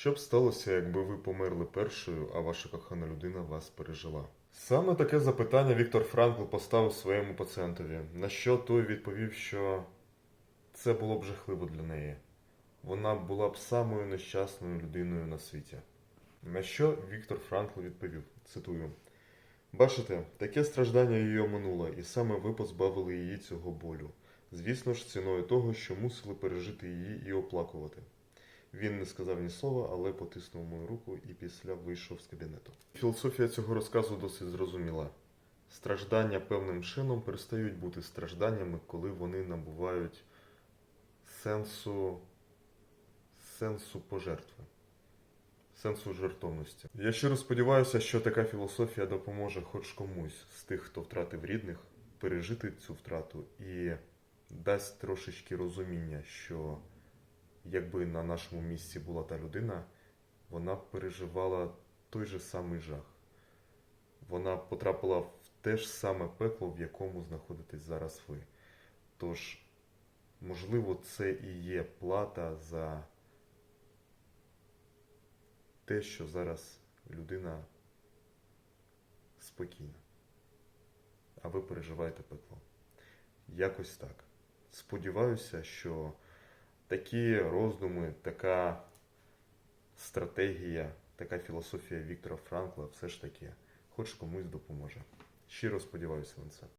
Що б сталося, якби ви померли першою, а ваша кохана людина вас пережила? Саме таке запитання Віктор Франкл поставив своєму пацієнтові, на що той відповів, що це було б жахливо для неї. Вона була б самою нещасною людиною на світі. На що Віктор Франкл відповів, цитую: Бачите, таке страждання її оминуло, і саме ви позбавили її цього болю. Звісно ж, ціною того, що мусили пережити її і оплакувати. Він не сказав ні слова, але потиснув мою руку і після вийшов з кабінету. Філософія цього розказу досить зрозуміла. Страждання певним чином перестають бути стражданнями, коли вони набувають сенсу, сенсу пожертви, сенсу жертовності. Я щиро сподіваюся, що така філософія допоможе хоч комусь з тих, хто втратив рідних, пережити цю втрату і дасть трошечки розуміння, що якби на нашому місці була та людина, вона б переживала той же самий жах. Вона потрапила в те ж саме пекло, в якому знаходитесь зараз ви. Тож, можливо, це і є плата за те, що зараз людина спокійна, а ви переживаєте пекло. Якось так. Сподіваюся, що такі роздуми, така стратегія, така філософія Віктора Франкла все ж таки хоч комусь допоможе. Щиро сподіваюся на це.